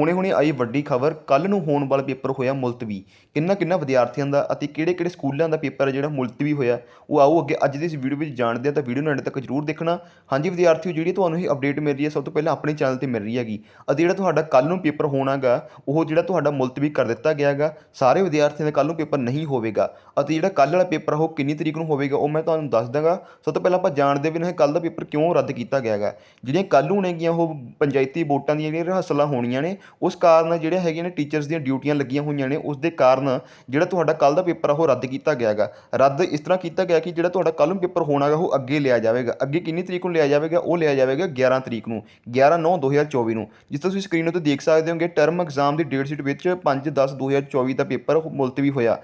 ਹੁਣੇ-ਹੁਣੇ ਆਈ ਵੱਡੀ ਖਬਰ ਕੱਲ ਨੂੰ ਹੋਣ ਵਾਲਾ ਪੇਪਰ ਹੋਇਆ ਮੁਲਤਵੀ। ਕਿੰਨਾ ਕਿੰਨਾ ਵਿਦਿਆਰਥੀਆਂ ਦਾ ਅਤੇ ਕਿਹੜੇ-ਕਿਹੜੇ ਸਕੂਲਾਂ ਦਾ ਪੇਪਰ ਹੈ ਜਿਹੜਾ ਮੁਲਤਵੀ ਹੋਇਆ, ਉਹ ਆਓ ਅੱਗੇ ਅੱਜ ਦੀ ਇਸ ਵੀਡੀਓ ਵਿੱਚ ਜਾਣਦੇ ਹਾਂ, ਤਾਂ ਵੀਡੀਓ ਨੂੰ ਐਂਡ ਤੱਕ ਜਰੂਰ ਦੇਖਣਾ। ਹਾਂਜੀ ਵਿਦਿਆਰਥੀਓ, ਜਿਹੜੀ ਤੁਹਾਨੂੰ ਇਹ ਅਪਡੇਟ ਮਿਲ ਰਹੀ ਹੈ, ਸਭ ਤੋਂ ਪਹਿਲਾਂ ਆਪਣੇ ਚੈਨਲ ਤੇ ਮਿਲ ਰਹੀ ਹੈਗੀ। ਅਤੇ ਜਿਹੜਾ ਤੁਹਾਡਾ ਕੱਲ ਨੂੰ ਪੇਪਰ ਹੋਣਾਗਾ, ਉਹ ਜਿਹੜਾ ਤੁਹਾਡਾ ਮੁਲਤਵੀ ਕਰ ਦਿੱਤਾ ਗਿਆਗਾ, ਸਾਰੇ ਵਿਦਿਆਰਥੀਆਂ ਦਾ ਕੱਲ ਨੂੰ ਪੇਪਰ ਨਹੀਂ ਹੋਵੇਗਾ। ਅਤੇ ਜਿਹੜਾ ਕੱਲ ਵਾਲਾ ਪੇਪਰ ਉਹ ਕਿੰਨੀ ਤਰੀਕ ਨੂੰ ਹੋਵੇਗਾ, ਉਹ ਮੈਂ ਤੁਹਾਨੂੰ ਦੱਸ ਦਾਂਗਾ ਸਭ ਤੋਂ ਪਹਿਲਾਂ ਆਪਾਂ ਜਾਣਦੇ ਵੀ ਨੇ ਕੱਲ ਦਾ ਪੇਪਰ ਕਿਉਂ ਰੱਦ ਕੀਤਾ ਗਿਆ ਹੈਗਾ ਜਿਹੜੀਆਂ ਕੱਲ ਨੂੰ ਨੇਗੀਆਂ ਉਹ ਪੰਚਾਇਤੀ ਵੋਟਾਂ ਦੀਆਂ ਜਿਹੜੀਆਂ ਰਿਹਰਸਲਾਂ ਹੋਣੀਆਂ ਨੇ ਉਸ ਕਾਰਨ ਜਿਹੜੇ ਹੈਗੇ ਨੇ ਟੀਚਰਸ ਦੀਆਂ ਡਿਊਟੀਆਂ ਲੱਗੀਆਂ ਹੋਈਆਂ ਨੇ, ਉਸ ਦੇ ਕਾਰਨ ਜਿਹੜਾ ਤੁਹਾਡਾ ਕੱਲ ਦਾ ਪੇਪਰ ਆ, ਉਹ ਰੱਦ ਕੀਤਾ ਗਿਆ ਹੈਗਾ। ਰੱਦ ਇਸ ਤਰ੍ਹਾਂ ਕੀਤਾ ਗਿਆ ਕਿ ਜਿਹੜਾ ਤੁਹਾਡਾ ਕੱਲ ਨੂੰ ਪੇਪਰ ਹੋਣਾ ਹੈਗਾ ਉਹ ਅੱਗੇ ਲਿਆ ਜਾਵੇਗਾ। ਅੱਗੇ ਕਿੰਨੀ ਤਰੀਕ ਨੂੰ ਲਿਆ ਜਾਵੇਗਾ, ਉਹ ਲਿਆ ਜਾਵੇਗਾ 11 ਤਰੀਕ ਨੂੰ 11 9 2024 ਨੂੰ। ਜਿਸ ਤੁਸੀਂ ਸਕਰੀਨ ਉੱਤੇ ਦੇਖ ਸਕਦੇ ਹੋਗੇ ਟਰਮ ਐਗਜ਼ਾਮ ਦੀ ਡੇਟ ਸ਼ੀਟ ਵਿੱਚ 5 10 2024 ਦਾ ਪੇਪਰ ਮੁਲਤਵੀ ਹੋਇਆ।